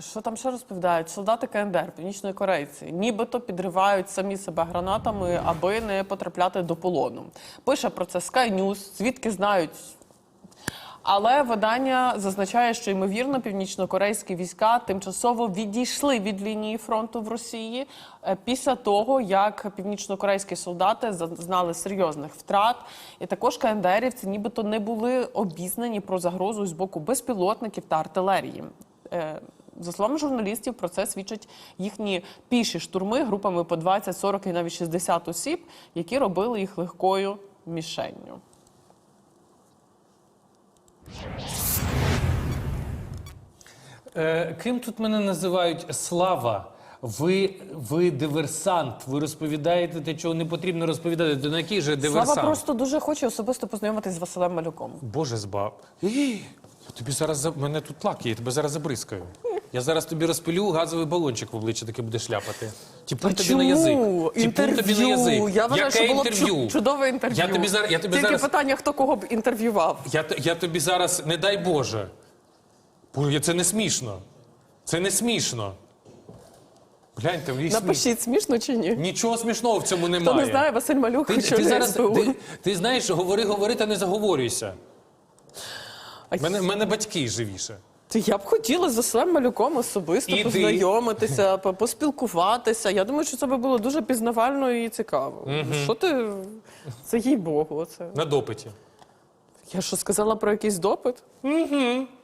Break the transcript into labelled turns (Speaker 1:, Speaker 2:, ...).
Speaker 1: Що там ще розповідають? Солдати КНДР, північної корейці, нібито підривають самі себе гранатами, аби не потрапляти до полону. Пише про це Sky News, звідки знають. Але видання зазначає, що ймовірно північнокорейські війська тимчасово відійшли від лінії фронту в Росії е, після того, як північнокорейські солдати зазнали серйозних втрат. І також КНДРівці нібито не були обізнані про загрозу з боку безпілотників та артилерії. За словами журналістів, про це свідчать їхні піші штурми групами по 20, 40 і навіть 60 осіб, які робили їх легкою мішенню.
Speaker 2: Е, ким тут мене називають Слава? Ви, ви диверсант. Ви розповідаєте те, чого не потрібно розповідати. На який же диверсант?
Speaker 1: Слава просто дуже хоче особисто познайомитись з Василем Малюком.
Speaker 2: Боже збав. Тобі зараз за мене тут лак, є, я тебе зараз забризкаю. Я зараз тобі розпилю газовий балончик в обличчя, таке будеш ляпати. Тіпун тобі
Speaker 1: Чому?
Speaker 2: на язик. Тіпун тобі на язик.
Speaker 1: Я вважаю,
Speaker 2: Яке
Speaker 1: що було
Speaker 2: інтерв'ю?
Speaker 1: чу- чудове інтерв'ю.
Speaker 2: Я тобі зараз, я тобі
Speaker 1: Тільки
Speaker 2: зараз,
Speaker 1: питання, хто кого б інтерв'ював.
Speaker 2: я, т- я тобі зараз, не дай Боже. Бо Це не смішно. Це не смішно. Гляньте, в смішно.
Speaker 1: Напишіть, смішно чи ні?
Speaker 2: Нічого смішного в цьому немає.
Speaker 1: Хто не знає, Василь Малюк
Speaker 2: Ти, ти зараз
Speaker 1: СБУ.
Speaker 2: ти, ти знаєш, говори, говори, та не заговорюйся.
Speaker 1: А
Speaker 2: Мене, мене батьки живіше.
Speaker 1: Ти я б хотіла з Василем Малюком особисто
Speaker 2: Іди.
Speaker 1: познайомитися, по- поспілкуватися. Я думаю, що це би було дуже пізнавально і цікаво. Що ти? Це їй Богу. Це
Speaker 2: На допиті.
Speaker 1: я що сказала про якийсь допит?